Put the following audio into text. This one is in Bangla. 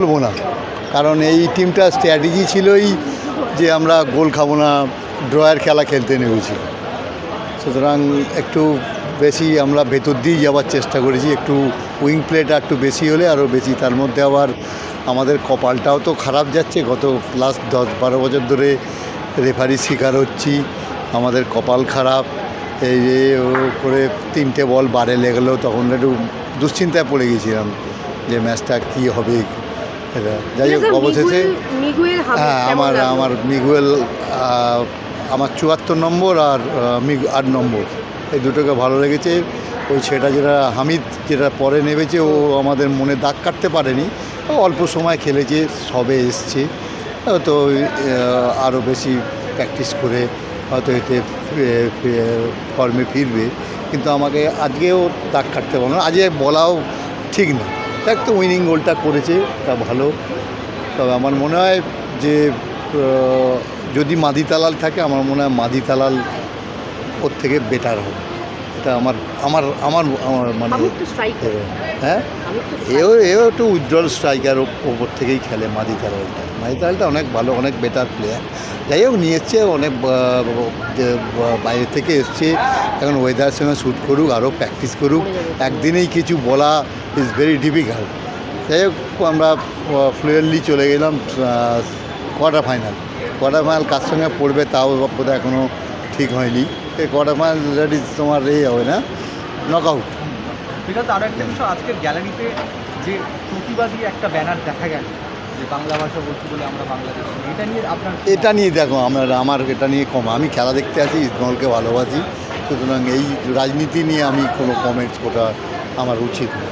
বলব না। কারণ এই টিমটা স্ট্র্যাটেজি ছিলই যে আমরা গোল খাব না ড্রয়ের খেলা খেলতে নেমেছি। সুতরাং একটু বেশি আমরা ভেতর দিয়েই যাওয়ার চেষ্টা করেছি, একটু উইং প্লেটা একটু বেশি হলে আরও বেশি। তার মধ্যে আবার আমাদের কপালটাও তো খারাপ যাচ্ছে। গত লাস্ট দশ বারো বছর ধরে রেফারির শিকার হচ্ছি, আমাদের কপাল খারাপ। এই যে করে তিনটে বল বারে লেগেলো, তখন একটু দুশ্চিন্তায় পড়ে গেছিলাম যে ম্যাচটা কী হবে। এটা। যাই হোক অবশেষে হ্যাঁ আমার আমার মিগুয়েল আমার চুয়াত্তর নম্বর আর মিগ আট নম্বর। এই দুটোকে ভালো লেগেছে। ওই সেটা যেটা হামিদ যেটা পরে নেমেছে ও আমাদের মনে দাগ কাটতে পারেনি। অল্প সময় খেলেছে সবে এসছে। তো আরও বেশি প্র্যাকটিস করে হয়তো এতে ফর্মে ফিরবে। কিন্তু আমাকে আজকেও দাগ কাটতে পারব না। আজকে বলাও ঠিক না। তো উইনিং গোলটা করেছে তা ভালো। তবে আমার মনে হয় যে যদি মাদি তালাল থাকে আমার মনে হয় মাদি তালাল ওর থেকে বেটার হবে। এটা আমার আমার আমার আমার মানে স্ট্রাইকার হ্যাঁ। এও এও একটু উজ্জ্বল স্ট্রাইকার ওপর থেকেই খেলে মাদি তালালটা। মাদি তালালটা অনেক ভালো অনেক বেটার প্লেয়ার যাই হোক, নিয়ে অনেক বাইরে থেকে এসছে। এখন ওয়েদার সঙ্গে শ্যুট করুক আরও প্র্যাকটিস করুক। একদিনেই কিছু বলা ইজ ভেরি ডিফিকাল্ট যাই হোক, আমরা ফ্লুয়েন্টলি চলে গেলাম কোয়ার্টার ফাইনাল কোয়ার্টার ফাইনাল কার সঙ্গে পড়বে তাও বোধহয় এখনও ঠিক হয়নি। এই কোয়ার্টার ফাইনাল রেডি তোমার এই হবে না নক আউট আরও একটা বিষয়, আজকের গ্যালারিতে যে প্রতিবাদী একটা ব্যানার দেখা গেল যে বাংলা ভাষা বলছি বলে আমরা বাংলাদেশ। এটা নিয়ে আপনার এটা নিয়ে দেখো আমার আমার এটা নিয়ে কম আমি খেলা দেখতে আছি ইসমলকে ভালোবাসি সুতরাং এই রাজনীতি নিয়ে আমি কোনো কমেন্টস করা আমার উচিত না।